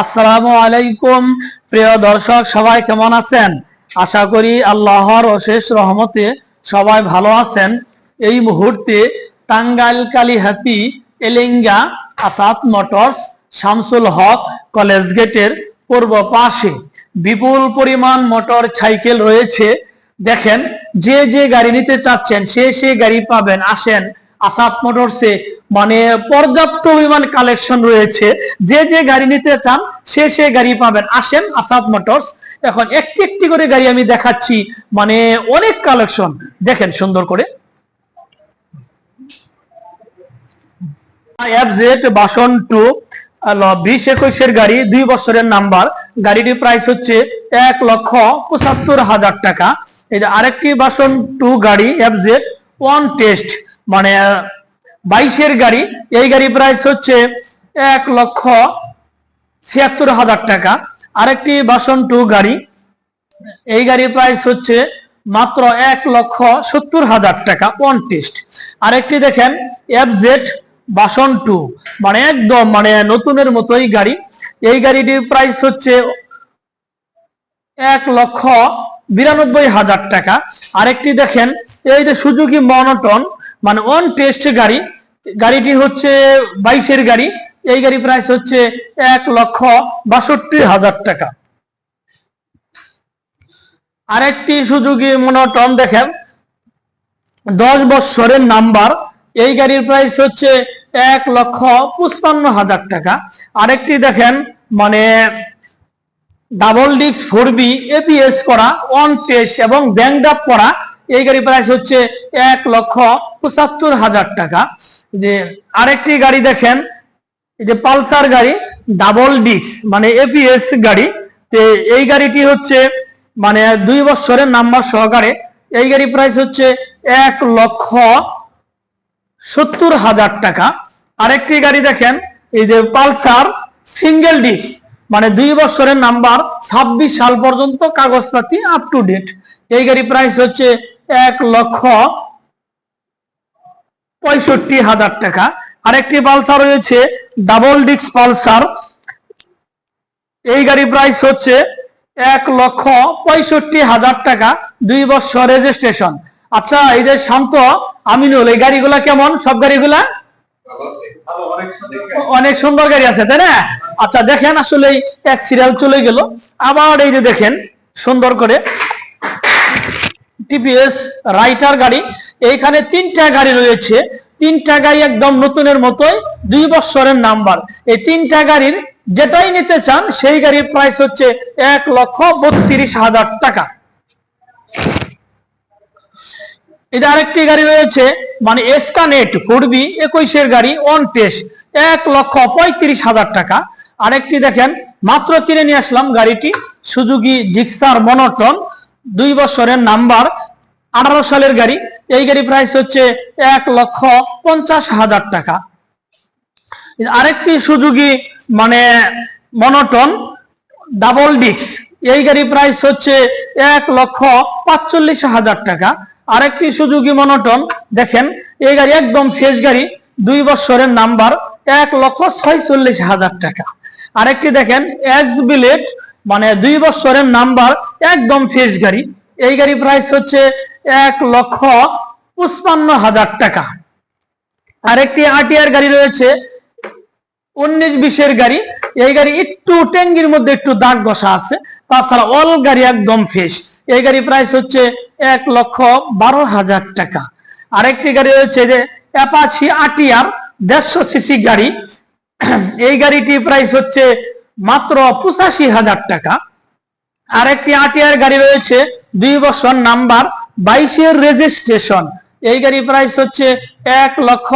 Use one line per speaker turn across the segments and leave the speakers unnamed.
আসসালামু আলাইকুম প্রিয় দর্শক, সবাই কেমন আছেন? আশা করি আল্লাহর অশেষ রহমতে সবাই ভালো আছেন। এই মুহূর্তে টাঙ্গাইল কালীহাতি এলেঙ্গা, আসাদ মোটরস, শামসুল হক কলেজ গেটের পূর্ব পাশে বিপুল পরিমাণ মোটর সাইকেল রয়েছে। দেখেন, যে যে গাড়ি নিতে চাচ্ছেন, সে সে গাড়ি পাবেন, আসেন আসাদ মোটরসে মানে পর্যাপ্ত পরিমাণ কালেকশন রয়েছে। যে যে গাড়ি নিতে চান, সে সে গাড়ি পাবেন। আসেন আসাদ মোটরস। এখন একটি একটি করে গাড়ি আমি দেখাচ্ছি। মানে অনেক কালেকশন দেখেন সুন্দর করে। এফজেড বাসন টু বিশ একুশের গাড়ি, দুই বছরের নাম্বার। গাড়িটির প্রাইস হচ্ছে এক লক্ষ পঁচাত্তর হাজার টাকা। এই যে আরেকটি বাসন টু গাড়ি এফজেড ওয়ান টেস্ট মানে বাইশের গাড়ি, এই গাড়ি প্রাইস হচ্ছে এক লক্ষ ছিয়াত্তর হাজার টাকা। আরেকটি বাসন টু গাড়ি, এই গাড়ির প্রাইস হচ্ছে মাত্র এক লক্ষ সত্তর হাজার টাকা, ওয়ান টেস্ট আরেকটি দেখেন এফজেড বাসন টু মানে একদম মানে নতুনের মতোই গাড়ি। এই গাড়িটির প্রাইস হচ্ছে এক লক্ষ বিরানব্বই হাজার টাকা। আরেকটি দেখেন, এই যে সুজুকি মনোটন মানে অন টেস্ট গাড়ি, গাড়িটি হচ্ছে বাইশের গাড়ি, এই গাড়ি প্রাইস হচ্ছে এক লক্ষ বাষট্টি হাজার টাকা। আরেকটি সুযোগী মনোটন দেখেন, দশ বৎসরের নাম্বার, এই গাড়ির প্রাইস হচ্ছে এক লক্ষ পঁচপান্ন হাজার টাকা। আরেকটি দেখেন মানে double disc four B ABS করা অন টেস্ট এবং ব্যাংক করা এই গাড়ি প্রাইস হচ্ছে এক লক্ষ পঁচাত্তর হাজার টাকা। যে আরেকটি গাড়ি দেখেন যে পালসার গাড়ি ডাবল ডিস্ক মানে এপিএস গাড়ি। এই গাড়িটি হচ্ছে মানে দুই বছরের নাম্বার সহকারে, এই গাড়ি প্রাইস হচ্ছে এক লক্ষ সত্তর হাজার টাকা। আরেকটি গাড়ি দেখেন, এই যে পালসার সিঙ্গেল ডিস্ক মানে দুই বছরের নাম্বার ছাব্বিশ সাল পর্যন্ত কাগজপাতি আপ টু ডেট এই গাড়ি প্রাইস হচ্ছে এক লক্ষ পঁয়ষট্টি হাজার টাকা। আরেকটি পালসার রয়েছে, ডাবল ডিক্স পালসার। এই গাড়ি প্রাইস হচ্ছে এক লক্ষ পঁয়ষট্টি হাজার টাকা, দুই বছর রেজিস্ট্রেশন আচ্ছা এই যে শান্ত, আমিনুল, এই গাড়িগুলা কেমন? সব গাড়িগুলা? অনেক সুন্দর গাড়ি আছে, তাই না? আচ্ছা দেখেন আসলে এক সিরিয়াল চলে গেল। আবার এই যে দেখেন, সুন্দর করে। টিপিএস রাইটার গাড়ি, এইখানে তিনটা গাড়ি রয়েছে। তিনটা গাড়ি একদম নতুনের মতোই, দুই বছরের নাম্বার। এই তিনটা গাড়ির যেটাই নিতে চান, সেই গাড়ির প্রাইস হচ্ছে এক লক্ষ বত্রিশ হাজার টাকা। এটা আরেকটি গাড়ি রয়েছে মানে এসকানেট ফুরবি একুশের গাড়ি অন টেস্ট এক লক্ষ পঁয়ত্রিশ হাজার টাকা। আরেকটি দেখেন, মাত্র কিনে নিয়ে আসলাম গাড়িটি, সুজুকি জিক্সার মনোটন। দুই বছরের নাম্বার, আঠারো সালের গাড়ি। এই গাড়ি প্রাইস হচ্ছে এক লক্ষ পঞ্চাশ হাজার টাকা। আরেকটি সুজুকি মানে মনোটন ডাবল ডিক্স এই গাড়ি প্রাইস হচ্ছে এক লক্ষ পাঁচচল্লিশ হাজার টাকা। আরেকটি সুজুকি মনোটন, দেখেন, এই গাড়ি একদম ফ্রেশ গাড়ি, দুই বছরের নাম্বার, এক লক্ষ ছয়চল্লিশ হাজার টাকা। আরেকটি দেখেন এক্স বিলেট মানে দুই বছরের নাম্বার, একদম ফ্রেশ গাড়ি। এই গাড়ি প্রাইস হচ্ছে এক লক্ষ পঁচপান্ন হাজার টাকা। আরেকটি আটিয়ার গাড়ি রয়েছে, উনিশ বিশের গাড়ি। এই গাড়ি একটু ট্যাঙ্গির মধ্যে একটু দাগ বসা আছে, তাছাড়া অল গাড়ি একদম ফ্রেশ এই গাড়ি প্রাইস হচ্ছে এক লক্ষ বারো হাজার টাকা। আরেকটি গাড়ি রয়েছে যে অ্যাপাচি আটিয়ার দেড়শো সিসি গাড়ি। এই গাড়িটি প্রাইস হচ্ছে মাত্র পঁচাশি হাজার টাকা। আরেকটি আটিয়ার গাড়ি রয়েছে, দুই বছর নাম্বার, বাইশের রেজিস্ট্রেশন। এই গাড়ি প্রাইস হচ্ছে এক লক্ষ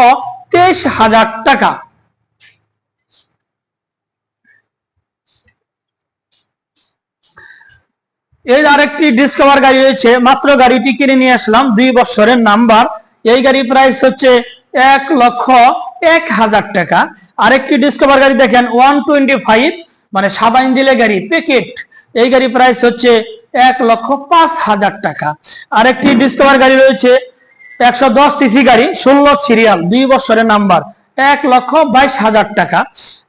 তেইশ হাজার টাকা। এই আরেকটি ডিসকভার গাড়ি রয়েছে, মাত্র গাড়িটি কিনে নিয়ে আসলাম, দুই বছরের নাম্বার। এই গাড়ি প্রাইস হচ্ছে এক লক্ষ এক হাজার টাকা। আরেকটি ডিসকভার গাড়ি দেখেন, ওয়ান টোয়েন্টি ফাইভ মানে সাদা ইঞ্জিনের গাড়ি প্যাকেট এই গাড়ি প্রাইস হচ্ছে এক লক্ষ পাঁচ হাজার টাকা। আরেকটি ডিসকভার গাড়ি রয়েছে, একশো দশ সিসি গাড়ি, ষোলো সিরিয়াল দুই বছরের নাম্বার এক লক্ষ বাইশ হাজার টাকা।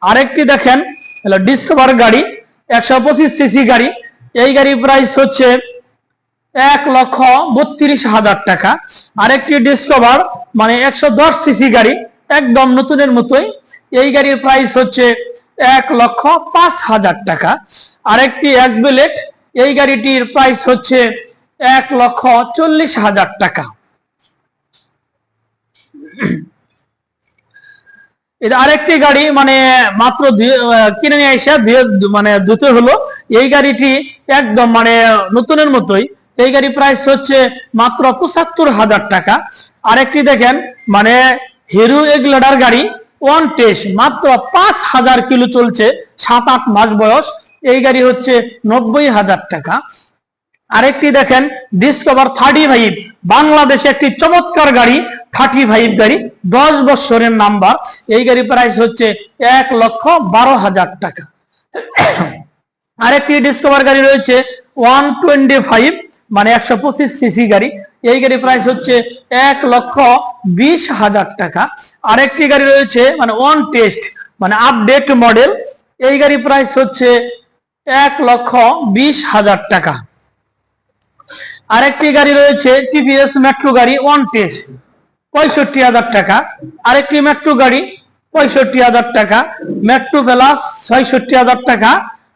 আরেকটি দেখেন, হলো ডিসকভার গাড়ি, একশো পঁচিশ সিসি গাড়ি, এই গাড়ির প্রাইস হচ্ছে এক লক্ষ বত্রিশ হাজার টাকা। আরেকটি ডিসকভার মানে একশো দশ সিসি গাড়ি, একদম নতুনের মতোই, এই গাড়ির প্রাইস হচ্ছে এক লক্ষ পাঁচ হাজার টাকা। আরেকটি এক্সবেলেট এই গাড়িটির প্রাইস হচ্ছে এক লক্ষ চল্লিশ হাজার টাকা। আরেকটি গাড়ি মানে মাত্র কিনে নিয়ে এসে মানে দুটো হলো, এই গাড়িটি একদম মানে নতুনের মতোই। এই গাড়ি প্রাইস হচ্ছে মাত্র পঁচাত্তর হাজার টাকা। আরেকটি দেখেন মানে হিরো এগলাডার গাড়ি। ওয়ান টেস্ট মাত্র পাঁচ হাজার কিলো চলছে, সাত আট মাস বয়স। এই গাড়ি হচ্ছে নব্বই হাজার টাকা। আরেকটি দেখেন ডিসকভার থার্টি ফাইভ বাংলাদেশে একটি চমৎকার গাড়ি থার্টি ফাইভ গাড়ি, দশ বছরের নাম্বার এই গাড়ি প্রাইস হচ্ছে এক লক্ষ বারো হাজার টাকা। আরেকটি ডিসকভার গাড়ি রয়েছে ওয়ান টোয়েন্টি ফাইভ মানে একশো পঁচিশ সিসি গাড়ি। এই গাড়ি প্রাইস হচ্ছে এক লক্ষ বিশ হাজার টাকা। আরেকটি গাড়ি রয়েছে মানে ওয়ান টেস্ট মানে আপডেট মডেল এই গাড়ি প্রাইস হচ্ছে এক লক্ষ বিশ হাজার টাকা। আরেকটি গাড়ি রয়েছে টিভিএস মেট্রো গাড়ি ওয়ান টেস্ট পঁয়ষট্টি হাজার টাকা। আরেকটি মেট্রো গাড়ি, পঁয়ষট্টি হাজার টাকা। মেট্রো প্লাস ছয়ষট্টি হাজার টাকা।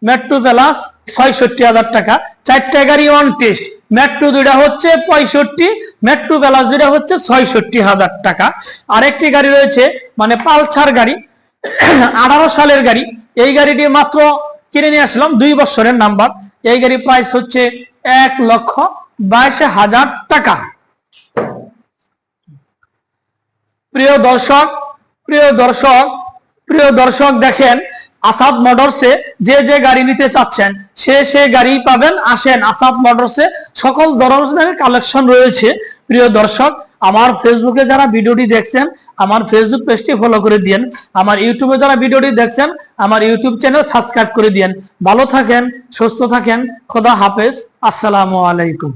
মেট্রো প্লাস ছয়ষট্টি হাজার টাকা। চারটা গাড়ি ওয়ান টেস্ট মেট্রো দুইটা হচ্ছে পঁয়ষট্টি মেট্রো প্লাস দুইটা হচ্ছে ছয়ষট্টি হাজার টাকা। আরেকটি গাড়ি রয়েছে মানে পালসার গাড়ি, আঠারো সালের গাড়ি। এই গাড়িটি মাত্র কিনে নিয়ে আসলাম, দুই বছরের নাম্বার এই গাড়ির প্রাইস হচ্ছে এক লক্ষ বাইশ হাজার টাকা। প্রিয় দর্শক প্রিয় দর্শক প্রিয় দর্শক দেখেন আসাদ মোটরসে যে যে গাড়ি নিতে চাচ্ছেন, সে সে গাড়ি পাবেন, আসেন আসাদ মোটরসে। সকল ধরনের কালেকশন রয়েছে, প্রিয় দর্শক। আমার ফেসবুকে যারা ভিডিওটি দেখছেন, আমার ফেসবুক পেজটি ফলো করে দিয়েন। আমার ইউটিউবে যারা ভিডিওটি দেখছেন, আমার ইউটিউব চ্যানেল সাবস্ক্রাইব করে দিয়েন। ভালো থাকেন, সুস্থ থাকেন, খোদা হাফেজ। আসসালামু আলাইকুম।